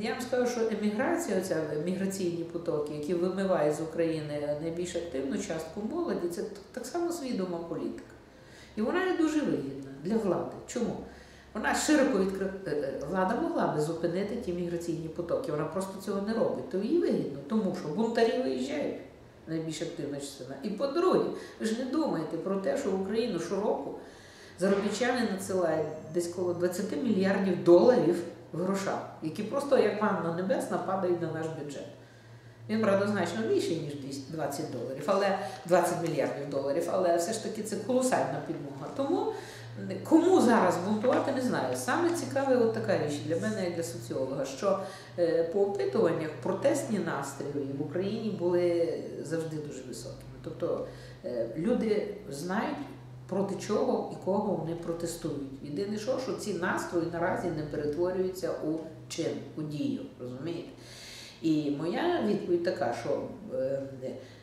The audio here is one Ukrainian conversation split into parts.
Я вам скажу, що еміграція, оця міграційні потоки, які вимивають з України найбільш активну частку молоді, це так само свідома політика. І вона є дуже вигідна для влади. Чому? Вона широко відкрита. Влада могла би зупинити ті міграційні потоки, вона просто цього не робить. То їй вигідно, тому що бунтарі виїжджають найбільш активна частина. І по-друге, ви ж не думаєте про те, що в Україну щороку заробітчани надсилають десь коло 20 мільярдів доларів в грошах, які просто як манна небесна падають на наш бюджет. Він, правда, значно більше, ніж 20 доларів, але 20 мільярдів доларів, але все ж таки це колосальна підмога. Тому кому зараз бунтувати, не знаю. Саме цікаве от така річ для мене, як для соціолога, що е, по опитуваннях протестні настрої в Україні були завжди дуже високими. Тобто е, люди знають. Проти чого і кого вони протестують. Єдине, що, що ці настрої наразі не перетворюються у чин, у дію, розумієте? Моя відповідь така, що е,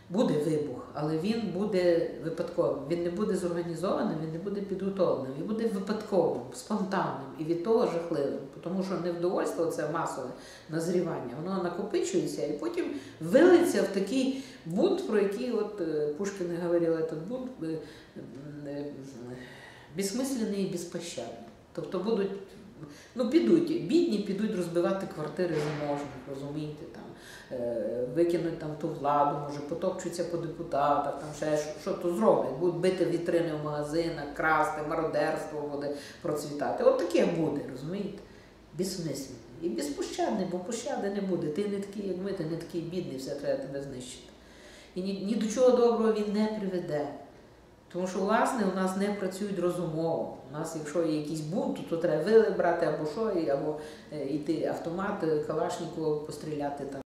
буде вибух, але він буде випадковим. Він не буде зорганізованим, він не буде підготовленим, він буде випадковим, спонтанним і від того жахливим. Тому що невдовольство це масове назрівання, воно накопичується і потім вилиться в такий бунт, про який от е, Пушкін говорив, этот бунт е, безсмисленний і безпощадний. Тобто будуть Ну, підуть, бідні підуть розбивати квартири заможних, розумієте, там, е, викинуть там ту владу, може, потопчуться по депутатах, там ще що, що то зроблять, будуть бити вітрини в магазинах, красти, мародерство буде процвітати. От таке буде, розумієте? Безсмисленне. І безпощадне, бо пощади не буде. Ти не такий, як ми, ти не такий бідний, все треба тебе знищити. І ні, ні до чого доброго він не приведе. Тому що, власне, у нас не працюють розумово. У нас, якщо є якийсь бунт, то треба вили брати або що, або йти автомат, Калашникова постріляти там.